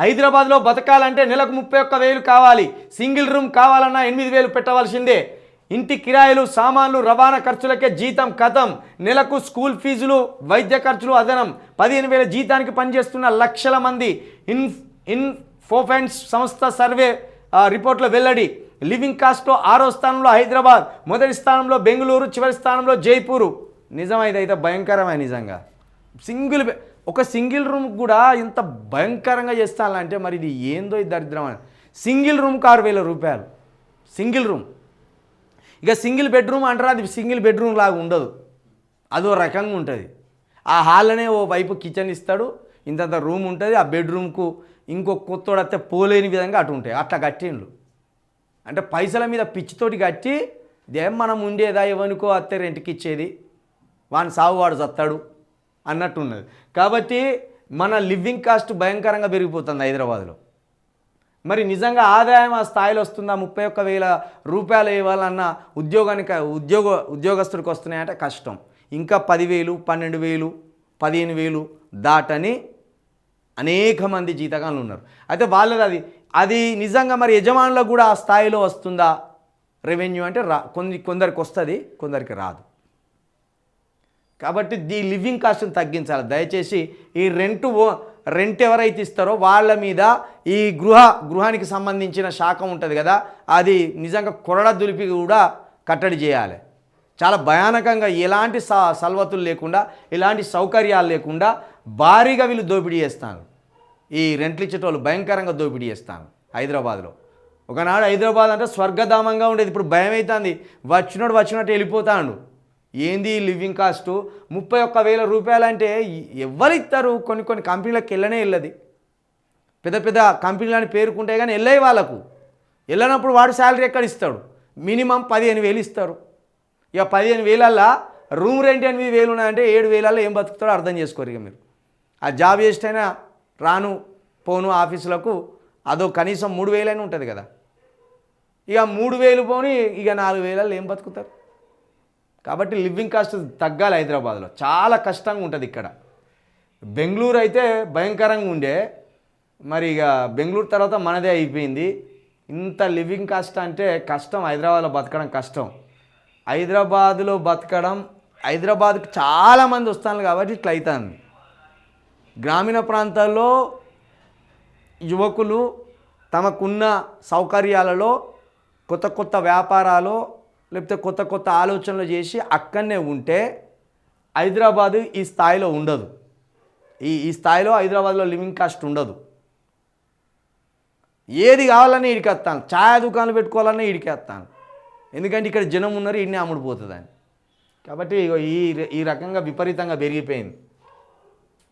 హైదరాబాద్లో బతకాలంటే నెలకు ముప్పై ఒక్క వేలు కావాలి. సింగిల్ రూమ్ కావాలన్నా ఎనిమిది వేలు పెట్టవలసిందే. ఇంటి కిరాయిలు సామాన్లు రవాణా ఖర్చులకే జీతం కథం. నెలకు స్కూల్ ఫీజులు వైద్య ఖర్చులు అదనం. పదిహేను వేల జీతానికి పనిచేస్తున్న లక్షల మంది ఇన్ ఇన్ఫోఫెన్స్ సంస్థ సర్వే రిపోర్ట్లో వెల్లడి. లివింగ్ కాస్ట్లో ఆరో స్థానంలో హైదరాబాద్ మొదటి స్థానంలో బెంగళూరు చివరి స్థానంలో జైపూరు. నిజం అయితే భయంకరమే నిజంగా. సింగిల్ ఒక సింగిల్ రూమ్ కూడా ఇంత భయంకరంగా చేస్తానంటే మరి ఇది ఏందో ఇది దరిద్రం అని. సింగిల్ రూమ్కి ఆరు వేల రూపాయలు. Single room. ఇక సింగిల్ బెడ్రూమ్ అంటారా? అది సింగిల్ బెడ్రూమ్ లాగా ఉండదు. అదో రకంగా ఉంటుంది. ఆ హాల్లోనే ఓ వైపు కిచెన్ ఇస్తాడు ఇంతంత రూమ్ ఉంటుంది ఆ బెడ్రూమ్కు ఇంకో కొత్తోడు వస్తే పోలేని విధంగా అటు ఉంటాయి. అట్లా కట్టిండ్లు. అంటే పైసల మీద పిచ్చితోటి కట్టి దేం మనం ఉండేదా? ఎవనుకో అత్తే రెంట్కి ఇచ్చేది వాని సాగువాడు చస్తాడు. అన్నట్టు ఉన్నది కాబట్టి మన లివింగ్ కాస్ట్ భయంకరంగా పెరిగిపోతుంది హైదరాబాద్లో. మరి నిజంగా ఆదాయం ఆ స్థాయిలో వస్తుందా? ముప్పై ఒక్క వేల రూపాయలు ఇవ్వాలన్న ఉద్యోగానికి ఉద్యోగ ఉద్యోగస్తుడికి వస్తున్నాయంటే కష్టం. ఇంకా పదివేలు పన్నెండు వేలు పదిహేను వేలు దాటని అనేక మంది జీతగాళ్ళు ఉన్నారు. అయితే వాళ్ళది అది అది నిజంగా మరి యజమానులకు కూడా ఆ స్థాయిలో వస్తుందా? రెవెన్యూ అంటే రా కొన్ని కొందరికి వస్తుంది కొందరికి రాదు. కాబట్టి ఈ లివింగ్ కాస్ట్ని తగ్గించాలి. దయచేసి ఈ రెంట్ ఓ రెంట్ ఎవరైతే ఇస్తారో వాళ్ళ మీద ఈ గృహ గృహానికి సంబంధించిన శాఖ ఉంటుంది కదా అది నిజంగా కొరడ దులిపి కూడా కట్టడి చేయాలి. చాలా భయానకంగా ఎలాంటి స సల్వతులు లేకుండా ఎలాంటి సౌకర్యాలు లేకుండా భారీగా వీళ్ళు దోపిడీ చేస్తాను ఈ రెంట్లు ఇచ్చేటోళ్ళు భయంకరంగా దోపిడీ చేస్తాను హైదరాబాద్లో. ఒకనాడు హైదరాబాద్ అంటే స్వర్గధామంగా ఉండేది. ఇప్పుడు భయం అవుతుంది వచ్చినోడు వచ్చినట్టు వెళ్ళిపోతాడు. ఏంది లివింగ్ కాస్టు? ముప్పై ఒక్క వేల రూపాయలు అంటే ఎవరు ఇస్తారు కొన్ని కొన్ని కంపెనీలకు వెళ్ళనే వెళ్ళదు. పెద్ద పెద్ద కంపెనీలని పేరుకుంటే కానీ వెళ్ళాయి వాళ్ళకు. వెళ్ళినప్పుడు వాడు శాలరీ ఎక్కడ ఇస్తాడు? మినిమం పదిహేను వేలు ఇస్తారు. ఇక పదిహేను వేలల్లో రూమ్ రెంట్ ఎనిమిది వేలు ఉన్నాయంటే ఏడు వేలల్లో ఏం బతుకుతాడో అర్థం చేసుకోరు ఇక మీరు. ఆ జాబ్ చేస్తేనే రాను పోను ఆఫీసులకు అదో కనీసం మూడు వేలైనా ఉంటుంది కదా. ఇక మూడు వేలు పోని ఇక నాలుగు వేలలో ఏం బతుకుతారు? కాబట్టి లివింగ్ కాస్ట్ తగ్గాలి హైదరాబాద్లో. చాలా కష్టంగా ఉంటుంది ఇక్కడ. బెంగళూరు అయితే భయంకరంగా ఉండే. మరి ఇక బెంగళూరు తర్వాత మనదే అయిపోయింది. ఇంత లివింగ్ కాస్ట్ అంటే కష్టం. హైదరాబాద్లో బతకడం కష్టం. హైదరాబాద్లో బతకడం హైదరాబాద్కి చాలామంది వస్తాను కాబట్టి ఇట్లా అవుతుంది గ్రామీణ ప్రాంతాల్లో యువకులు తమకున్న సౌకర్యాలలో కొత్త కొత్త వ్యాపారాలు లేకపోతే కొత్త కొత్త ఆలోచనలు చేసి అక్కడనే ఉంటే హైదరాబాదు ఈ స్థాయిలో ఉండదు. ఈ ఈ స్థాయిలో హైదరాబాద్లో లివింగ్ కాస్ట్ ఉండదు. ఏది కావాలన్నా ఇడికి వస్తాను ఛాయ్ దుకాణాలు పెట్టుకోవాలన్నా ఇడికేస్తాను ఎందుకంటే ఇక్కడ జనం ఉన్నారు ఇన్ని అమ్ముడుపోతుందని కాబట్టి ఈ ఈ రకంగా విపరీతంగా పెరిగిపోయింది.